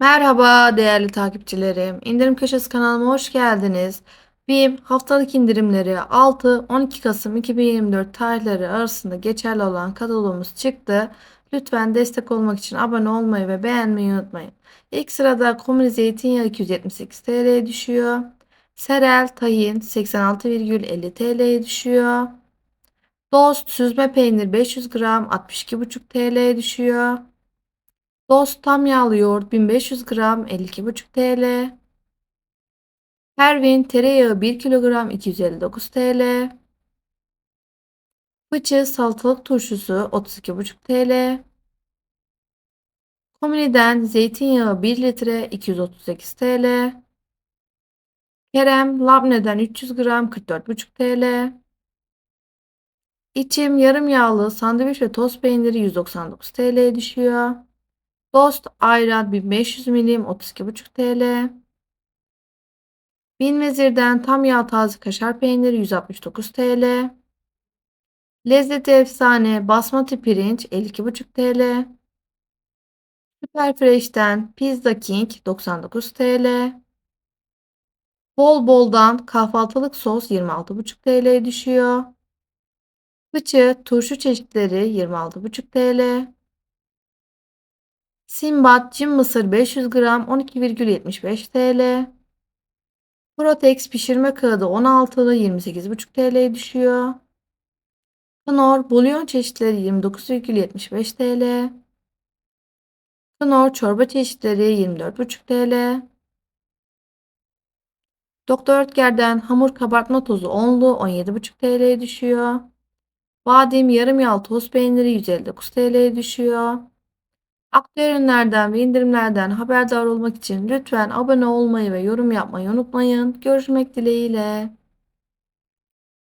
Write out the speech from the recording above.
Merhaba değerli takipçilerim. İndirim Köşesi kanalıma hoş geldiniz. BİM haftalık indirimleri 6-12 Kasım 2024 tarihleri arasında geçerli olan kataloğumuz çıktı. Lütfen destek olmak için abone olmayı ve beğenmeyi unutmayın. İlk sırada komili zeytinyağı 278 TL'ye düşüyor. Serel tahin 86,50 TL'ye düşüyor. Dost süzme peynir 500 gram 62,5 TL'ye düşüyor. Dost tam yağlı yoğurt 1500 gram 52,5 TL. Pervin tereyağı 1 kilogram 259 TL. Fıçı salatalık turşusu 32,5 TL. Komili'den zeytinyağı 1 litre 238 TL. Kerem labneden 300 gram 44,5 TL. İçim yarım yağlı sandviç ve tost peyniri 199 TL'ye düşüyor. Dost ayran 1500 milim 32,5 TL. Binvezir'den tam yağ taze kaşar peyniri 169 TL. Lezzeti efsane basmati pirinç 52,5 TL. Superfresh'ten Pizza King 99 TL. Bol boldan kahvaltılık sos 26,5 TL'ye düşüyor. Fıçı turşu çeşitleri 26,5 TL. Simbat cim mısır 500 gram 12,75 TL. Protex pişirme kağıdı 16'lı 28,5 TL'ye düşüyor. Knorr bulyon çeşitleri 29,75 TL. Knorr çorba çeşitleri 24,5 TL. Doktor Oetker'den hamur kabartma tozu 10'lu 17,5 TL'ye düşüyor. Badem yarım yağ toz peyniri 159 TL'ye düşüyor. Aktüel ürünlerden ve indirimlerden haberdar olmak için lütfen abone olmayı ve yorum yapmayı unutmayın. Görüşmek dileğiyle.